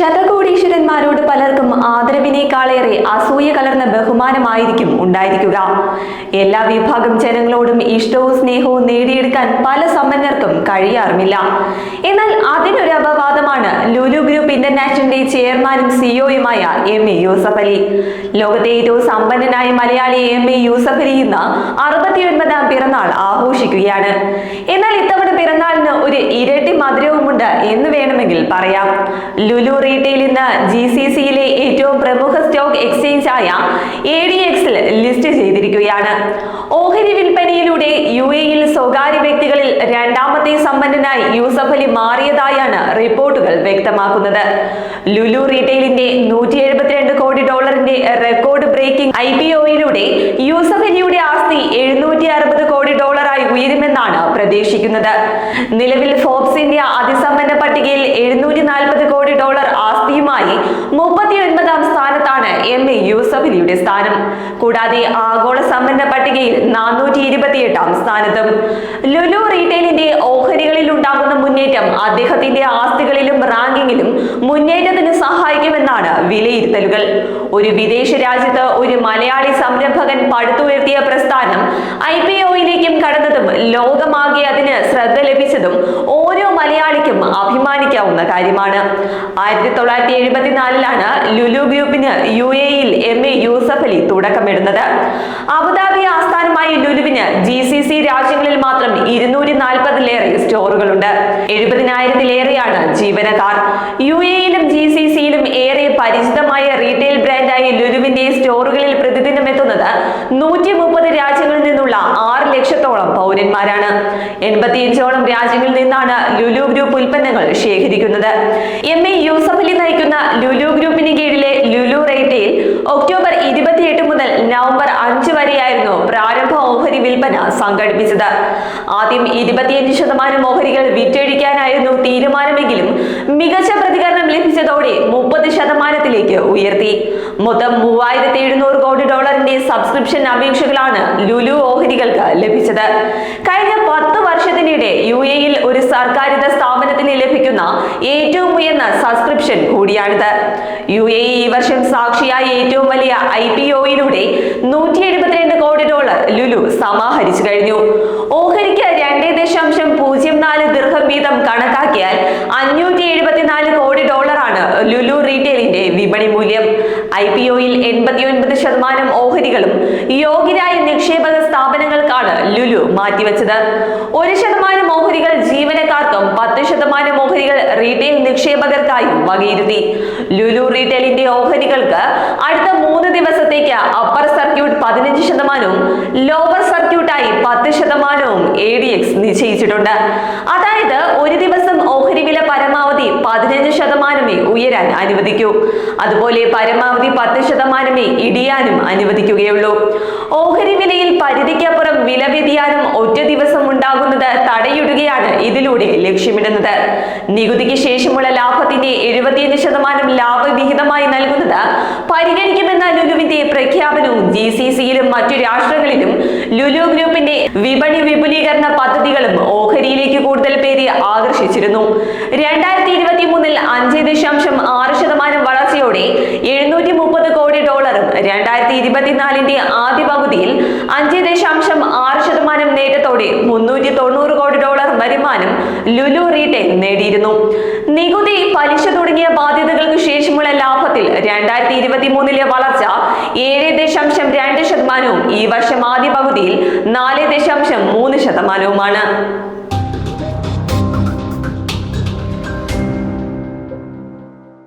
ശതകോടീശ്വരന്മാരോട് പലർക്കും ആദരവിനേക്കാളേറെ അസൂയ കലർന്ന ബഹുമാനമായിരിക്കും ഉണ്ടായിരിക്കുക. എല്ലാ വിഭാഗം ജനങ്ങളോടും ഇഷ്ടവും സ്നേഹവും നേടിയെടുക്കാൻ പല സമ്പന്നർക്കും കഴിയാറുമില്ല. എന്നാൽ അതിനൊരു അപവാദമാണ് ലുലു ഗ്രൂപ്പ് ഇന്റർനാഷണലിന്റെ ചെയർമാനും സിഇഒയുമായ എം എ യൂസഫ് അലി. ലോകത്തെ ഏറ്റവും സമ്പന്നനായ മലയാളി എം എ യൂസഫ് അലി ഇന്ന് അറുപത്തിയൊൻപതാം പിറന്നാൾ ആഘോഷിക്കുകയാണ്. എന്നാൽ ഇത്തവണ പിറന്നാളിന് ഒരു ഇരട്ടി മധുരവുമുണ്ട് എന്ന് വേണമെങ്കിൽ പറയാം. ലുലു റീറ്റെയിൽ ഇന്ന് ജി സി സിയിലെ ഏറ്റവും പ്രമുഖ സ്റ്റോക്ക് എക്സ്ചേഞ്ച് ആയ എ ഡി എക്സിൽ ലിസ്റ്റ് ചെയ്തിരിക്കുകയാണ്. ഓഹരി വിൽപ്പനയിലൂടെ യു എയിൽ സ്വകാര്യ വ്യക്തികളിൽ രണ്ടാമത്തെ സമ്പന്നനായി യൂസഫ് അലി മാറിയതായാണ് റിപ്പോർട്ടുകൾ വ്യക്തമാക്കുന്നത്. ലുലു റീറ്റെയിലിന്റെ നൂറ്റി എഴുപത്തിരണ്ട് കോടി ഡോളറിന്റെ റെക്കോർഡ് ബ്രേക്കിംഗ് ഐ പി ഒയിലൂടെ യൂസഫ് അലിയുടെ ആസ്തി എഴുന്നൂറ്റി അറുപത് കോടി ഡോളറായി ഉയരുമെന്നാണ് പ്രതീക്ഷിക്കുന്നത് നിലവിൽ ഫോർബ്സ് ഇന്ത്യ അതിസമ്പന്ന പട്ടികയിൽ എഴുന്നൂറ്റി നാൽപ്പത് കോടി ഡോളർ ആസ്തിയുമായി മുപ്പത്തി ഒൻപതാം സ്ഥാനത്താണ് എം എ യൂസഫലിയുടെ സ്ഥാനം. കൂടാതെ ആഗോള സമ്പന്ന പട്ടികയിൽ നാനൂറ്റി ഇരുപത്തിയെട്ടാം സ്ഥാനത്തും. ലുലു റീറ്റെയിലിന്റെ ഓഹരികളിൽ ഉണ്ടാകുന്ന മുന്നേറ്റം അദ്ദേഹത്തിന്റെ ആസ്തികളിലും റാങ്കിങ്ങിലും മുന്നേറ്റത്തിന് സഹായിക്കുമെന്നാണ് വിലയിരുത്തലുകൾ. ഒരു വിദേശ രാജ്യത്ത് ഒരു മലയാളി സംരംഭകൻ പടുത്തുയർത്തിയ പ്രസ്ഥാനം ഐ പി ഒയിലേക്കും കടന്നതും ലോകമാകെ അതിന് ശ്രദ്ധ ലഭിച്ചതും ഓരോ മലയാളിക്കും അഭിമാനിക്കാവുന്ന കാര്യമാണ്. ആയിരത്തി തൊള്ളായിരത്തി എഴുപത്തിനാലിലാണ് ലുലു ഗ്രൂപ്പിന് യു എയിൽ എം എ യൂസഫ് അലി തുടക്കമിടുന്നത്. അബുദാബി ആസ്ഥാനമായി ലുലുവിന് ജി സി സി രാജ്യങ്ങളിൽ മാത്രം ഇരുന്നൂറ്റി നാൽപ്പതിലേറെ സ്റ്റോറുകളുണ്ട്. എഴുപതിനായിരത്തിലേറെയാണ് ജീവനക്കാർ. യു എയിലും ജി സി സിയിലും ഏറെ പരിചിതമായ റീറ്റെയിൽ ബ്രാൻഡായ ലുലുവിന്റെ സ്റ്റോറുകളിൽ പ്രതിദിനം എത്തുന്നത് നൂറ്റി മുപ്പത് ലക്ഷത്തോളം പൗരന്മാരാണ്. എൺപത്തിയഞ്ചോളം രാജ്യങ്ങളിൽ നിന്നാണ് ലുലു ഗ്രൂപ്പ് ഉൽപ്പന്നങ്ങൾ ശേഖരിക്കുന്നത്. എം എ യൂസഫ് അലി നയിക്കുന്ന ലുലു ഗ്രൂപ്പിന് കീഴിലെ ലുലു റേറ്റയിൽ ഒക്ടോബർ ഇരുപത്തിയെട്ട് മുതൽ നവംബർ അഞ്ച് വരെയായിരുന്നു പ്രാരംഭ ഓഹരി വിൽപ്പന സംഘടിപ്പിച്ചത്. ആദ്യം ഇരുപത്തിയഞ്ച് ശതമാനം ഓഹരികൾ വിറ്റഴിക്കാനായിരുന്നു തീരുമാനമെങ്കിലും മികച്ച പ്രതികരണം ലഭിച്ചതോടെ മുപ്പത് ശതമാനത്തിലേക്ക് ഉയർത്തി. മൊത്തം മൂവായിരത്തി എഴുന്നൂറ് കോടി ഡോളറിന്റെ സബ്സ്ക്രിപ്ഷൻ അപേക്ഷകളാണ് ലുലു ഓഹരികൾക്ക് ലഭിച്ചത്. കഴിഞ്ഞ പത്ത് വർഷത്തിനിടെ യു എയിൽ ഒരു സർക്കാരിത സ്ഥാപനത്തിന് ലഭിക്കുന്ന ഏറ്റവും ഉയർന്ന സബ്സ്ക്രിപ്ഷൻ കൂടിയാണിത്. യു എ ഈ വർഷം സാക്ഷിയായ ഏറ്റവും വലിയ ഐ പി ഒയിലൂടെ നൂറ്റി എഴുപത്തിരണ്ട് കോടി ഡോളർ ലുലു സമാഹരിച്ചു കഴിഞ്ഞു. ഓഹരിക്ക് രണ്ടേ ദശാംശം പൂജ്യം നാല് ദീർഘം വീതം കണക്കാക്കിയാൽ അഞ്ഞൂറ്റി എഴുപത്തിനാല് കോടി ഡോളറാണ് ലുലു റീറ്റെയിലിന്റെ വിപണി മൂല്യം ഐ പി ഒയിൽ എൺപത്തിയൊൻപത് ശതമാനം ഓഹരികളും യോഗ്യരായ നിക്ഷേപക സ്ഥാപനങ്ങൾക്കാണ് ലുലു മാറ്റിവെച്ചത്. ഒരു ശതമാനം ഓഹരികൾ ജീവനക്കാർക്കും പത്ത് ശതമാനം ഓഹരികൾ റീറ്റെയിൽ നിക്ഷേപകർക്കായും വകയിരുത്തി. ലുലു റീറ്റെയിലിന്റെ ഓഹരികൾക്ക് അടുത്ത മൂന്ന് ദിവസത്തേക്ക് അപ്പർ സർക്യൂട്ട് പതിനഞ്ച് ശതമാനവും ലോവർ സർക്യൂട്ടായി പത്ത് ശതമാനവും എ ഡി എക്സ് നിശ്ചയിച്ചിട്ടുണ്ട്. അതായത് ഒരു ദിവസം ഓഹരി വില പരമാവധി പതിനഞ്ച് ശതമാനമേ ഉയരാൻ അനുവദിക്കൂ. അതുപോലെ പരമാവധി പത്ത് ശതമാനമേ ഇടിയാനും അനുവദിക്കുകയുള്ളൂ. ഓഹരി വിലയിൽ പരിധിക്കപ്പുറം വില വ്യതിയാനം ഒറ്റ ദിവസം ഉണ്ടാകുന്നത് തടയിടുകയാണ് ഇതിലൂടെ ലക്ഷ്യമിടുന്നത്. നികുതിക്ക് ശേഷമുള്ള ലാഭത്തിന്റെ എഴുപത്തിയഞ്ച് ശതമാനം ലാഭവിഹിതമായി നൽകുന്നത് പരിഗണിക്കുമെന്ന ലുലുവിന്റെ പ്രഖ്യാപനവും ജി സി സിയിലും മറ്റു രാഷ്ട്രങ്ങളിലും ലുലു ഗ്രൂപ്പിന്റെ വിപണി വിപുലീകരണ പദ്ധതികളും ഓഹരിയിലേക്ക് കൂടുതൽ പേരെ ആകർഷിച്ചിരുന്നു. രണ്ടായിരത്തി ഇരുപത്തി മൂന്നിൽ അഞ്ച് ദശാംശം ആറ് ശതമാനം വളർച്ചയോടെ എഴുന്നൂറ്റി മുപ്പത് കോടി ഡോളറും രണ്ടായിരത്തി ഇരുപത്തിനാലിന്റെ ആദ്യ പകുതിയിൽ അഞ്ച് ദശാംശം ആറ് ശതമാനം നേട്ടത്തോടെ മുന്നൂറ്റി തൊണ്ണൂറ് കോടി ഡോളർ വരുമാനം ലുലു റീറ്റെയിൽ നേടിയിരുന്നു. നികുതി പലിശ തുടങ്ങിയ ബാധ്യതകൾക്ക് ശേഷമുള്ള ലാഭത്തിൽ രണ്ടായിരത്തി ഇരുപത്തി മൂന്നിലെ വളർച്ച ഏഴ് ദശാംശം ശതമാനവും ഈ വർഷം ആദ്യ പകുതിയിൽ നാല് ദശാംശം മൂന്ന് ശതമാനവുമാണ്.